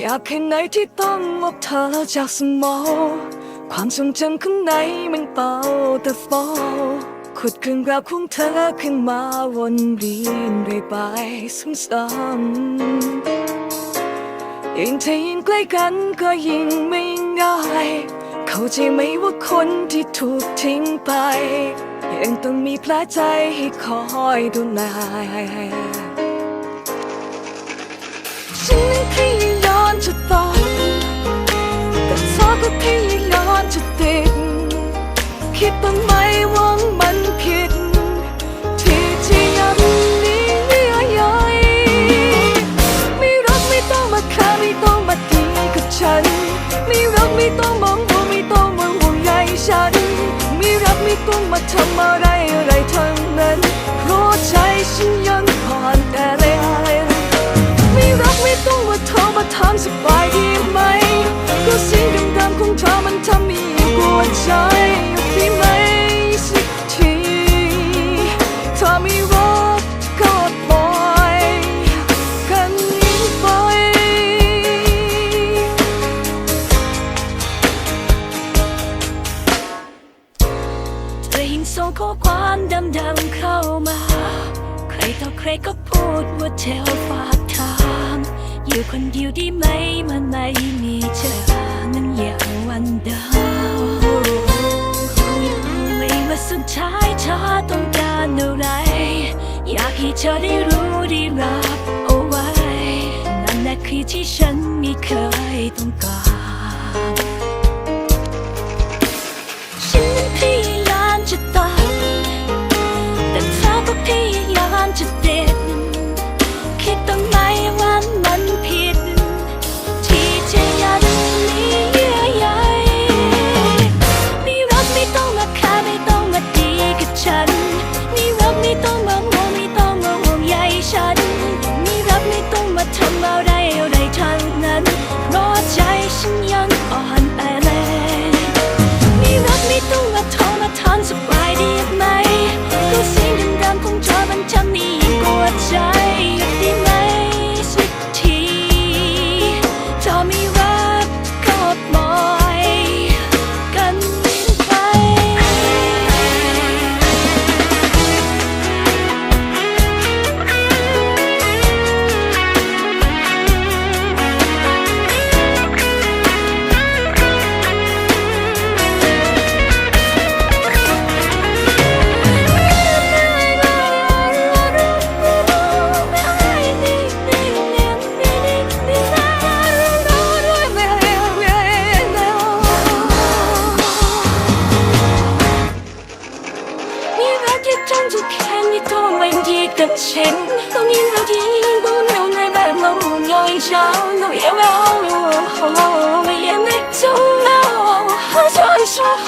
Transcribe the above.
อยากแค่ไหนที่ต้องลบเธอจากสมอง ความทรงจำข้างในมันเป่าแต่ฟอขุดเครื่องราวของเธอขึ้นมาวนเวียนเรื่อยไปซ้ำๆยิ่งเธอยิ่งใกล้กันก็ยิ่งไม่ง่าย เข้าใจไหมว่าคนที่ถูกทิ้งไป ยังต้องมีแผลใจให้คอยดูแลฉันนั้นพยาย ไม่รักไม่ต้องมองดูไม่ต้องมาห่วงใยฉัน ไม่รักไม่ต้องมาทำอะไรอะไรทั้งนั้นเพราะใจฉันยังผ่อนแอเลยไม่รักไม่ต้องมาเทรมาถามสบายดีไหม ก็สิ่งดำๆของเธอมันทำให้ยิ่งกวใจ ยิ่งส่งข้อความดำๆเข้ามา ใครต่อใครก็พูดว่าเธอฝากถามอยู่คนเดียวด้ไหมมันไม่มีเธอนั้นอย่างวันเดิมไม่ว่าสุดท้ายเธอต้องการอะไร อยากให้เธอได้รู้ได้รับเอาไว้นั่นแหละคือที่ฉันไม่เคยต้องการ ของ ดีกับฉันต้องยิ่งรักที่ยิ่งรู้แนวในแบบเราย่อยช้าเราเยาว์เราไม่ยังไม่จบเราชอบ